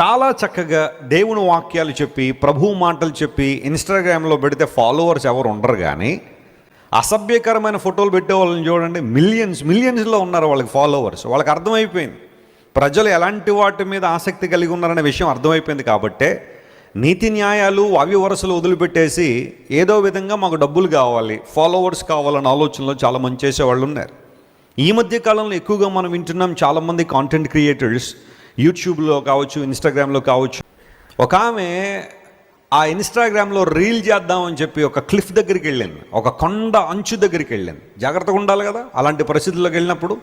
చాలా చక్కగా దేవుని వాక్యాలు చెప్పి ప్రభు మాటలు చెప్పి ఇన్స్టాగ్రామ్లో పెడితే ఫాలోవర్స్ ఎవరు ఉండరు కానీ అసభ్యకరమైన ఫోటోలు పెట్టే వాళ్ళని చూడండి మిలియన్స్ మిలియన్స్లో ఉన్నారు వాళ్ళకి ఫాలోవర్స్. వాళ్ళకి అర్థమైపోయింది. ప్రజలు ఎలాంటి వాటి మీద ఆసక్తి కలిగి ఉన్నారనే విషయం అర్థమైపోయింది కాబట్టే నీతి న్యాయాలు అవి వరుసలు వదిలిపెట్టేసి ఏదో విధంగా మాకు డబ్బులు కావాలి ఫాలోవర్స్ కావాలన్న ఆలోచనలో చాలా మంది చేసేవాళ్ళు ఉన్నారు. ఈ మధ్య కాలంలో ఎక్కువగా మనం వింటున్నాం చాలామంది కాంటెంట్ క్రియేటర్స్ యూట్యూబ్లో కావచ్చు ఇన్స్టాగ్రామ్లో కావచ్చు. ఒక ఆమె ఆ ఇన్స్టాగ్రామ్లో రీల్ చేద్దామని చెప్పి ఒక క్లిఫ్ దగ్గరికి వెళ్ళింది. ఒక కొండ అంచు దగ్గరికి వెళ్ళింది. జాగ్రత్తగా ఉండాలి కదా? అలాంటి పరిస్థితుల్లోకి వెళ్ళినప్పుడు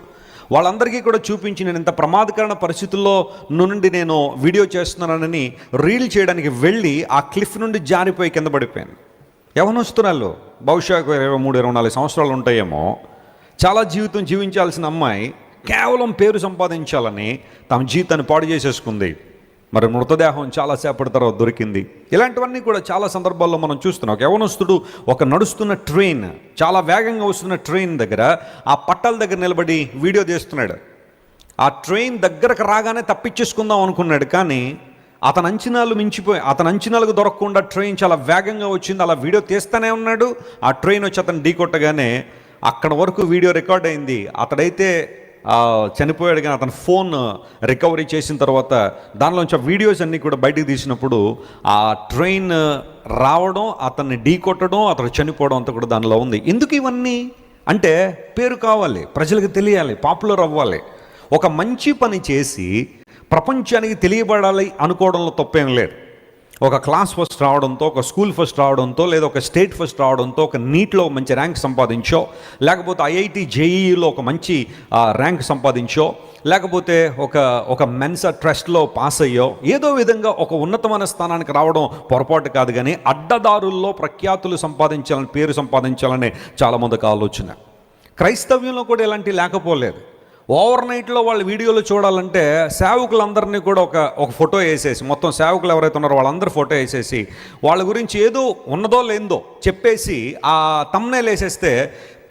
వాళ్ళందరికీ కూడా చూపించి నేను ఇంత ప్రమాదకరమైన పరిస్థితుల్లో నుండి నేను వీడియో చేస్తున్నానని రీల్ చేయడానికి వెళ్ళి ఆ క్లిఫ్ నుండి జారిపోయి కింద పడిపోయాను యవనస్తురాలు బహుశా ఇరవై మూడు ఇరవై నాలుగు సంవత్సరాలు ఉంటాయేమో. చాలా జీవితం జీవించాల్సిన అమ్మాయి కేవలం పేరు సంపాదించాలని తమ జీవితాన్ని పాడు చేసేసుకుంది. మరి మృతదేహం చాలాసేపటి తర్వాత దొరికింది. ఇలాంటివన్నీ కూడా చాలా సందర్భాల్లో మనం చూస్తున్నాం. ఒక యవనస్తుడు ఒక నడుస్తున్న ట్రైన్ చాలా వేగంగా వస్తున్న ట్రైన్ దగ్గర ఆ పట్టాల దగ్గర నిలబడి వీడియో తీస్తున్నాడు. ఆ ట్రైన్ దగ్గరకు రాగానే తప్పించేసుకుందాం అనుకున్నాడు కానీ అతని అంచనాలు మించిపోయి అతని అంచనాలకు దొరకకుండా ట్రైన్ చాలా వేగంగా వచ్చింది. అలా వీడియో తీస్తూనే ఉన్నాడు. ఆ ట్రైన్ వచ్చి అతను ఢీకొట్టగానే అక్కడ వరకు వీడియో రికార్డ్ అయింది. అతడైతే చనిపోయాడు కానీ అతని ఫోన్ రికవరీ చేసిన తర్వాత దానిలోంచి ఆ వీడియోస్ అన్నీ కూడా బయటకు తీసినప్పుడు ఆ ట్రైన్ రావడం అతన్ని ఢీ కొట్టడం అతను చనిపోవడం అంతా కూడా దానిలో ఉంది. ఎందుకు ఇవన్నీ? అంటే పేరు కావాలి ప్రజలకు తెలియాలి పాపులర్ అవ్వాలి. ఒక మంచి పని చేసి ప్రపంచానికి తెలియబడాలి అనుకోవడంలో తప్పేం లేదు. ఒక క్లాస్ ఫస్ట్ రావడంతో ఒక స్కూల్ ఫస్ట్ రావడంతో లేదా ఒక స్టేట్ ఫస్ట్ రావడంతో ఒక నీట్లో మంచి ర్యాంక్ సంపాదించో లేకపోతే ఐఐటి జేఈలో ఒక మంచి ర్యాంక్ సంపాదించో లేకపోతే ఒక ఒక మెన్సా ట్రస్ట్లో పాస్ అయ్యో ఏదో విధంగా ఒక ఉన్నతమైన స్థానానికి రావడం పొరపాటు కాదు కానీ అడ్డదారుల్లో ప్రఖ్యాతులు సంపాదించాలని పేరు సంపాదించాలనే చాలామందికి ఆలోచన. క్రైస్తవ్యంలో కూడా ఇలాంటి లేకపోలేదు. ఓవర్ నైట్లో వాళ్ళ వీడియోలు చూడాలంటే సేవకులందరినీ కూడా ఒక ఒక ఫోటో వేసేసి మొత్తం సేవకులు ఎవరైతే ఉన్నారో వాళ్ళందరూ ఫోటో వేసేసి వాళ్ళ గురించి ఏదో ఉన్నదో లేదో చెప్పేసి ఆ తమ్నేలు వేసేస్తే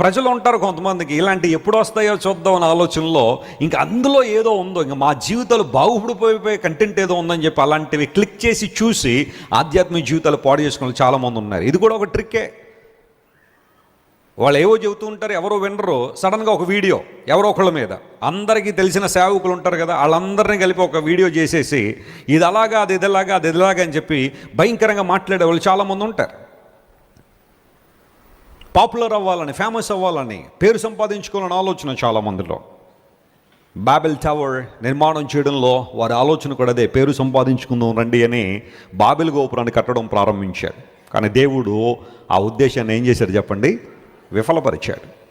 ప్రజలు ఉంటారు కొంతమందికి. ఇలాంటి ఎప్పుడు వస్తాయో చూద్దాం అనే ఆలోచనలో ఇంకా అందులో ఏదో ఉందో ఇంకా మా జీవితాలు బాగుపడిపోయిపోయే కంటెంట్ ఏదో ఉందని చెప్పి అలాంటివి క్లిక్ చేసి చూసి ఆధ్యాత్మిక జీవితాలు పాడు చేసుకునే వాళ్ళు చాలామంది ఉన్నారు. ఇది కూడా ఒక ట్రిక్కే వాళ్ళు ఏవో చెబుతూ ఉంటారు ఎవరో వినరు. సడన్గా ఒక వీడియో ఎవరో ఒకళ్ళ మీద. అందరికీ తెలిసిన సేవకులు ఉంటారు కదా వాళ్ళందరినీ కలిపి ఒక వీడియో చేసేసి ఇది అలాగా అది ఇదిలాగా అది ఇదిలాగా అని చెప్పి భయంకరంగా మాట్లాడే వాళ్ళు చాలామంది ఉంటారు. పాపులర్ అవ్వాలని ఫేమస్ అవ్వాలని పేరు సంపాదించుకోవాలని ఆలోచన చాలామందిలో. బాబెల్ టవర్ నిర్మాణం చేయడంలో వారి ఆలోచన కూడా అదే పేరు సంపాదించుకుందాం రండి అని బాబెల్ గోపురాన్ని కట్టడం ప్రారంభించారు. కానీ దేవుడు ఆ ఉద్దేశాన్ని ఏం చేశారు చెప్పండి? విఫలపరిచాడు.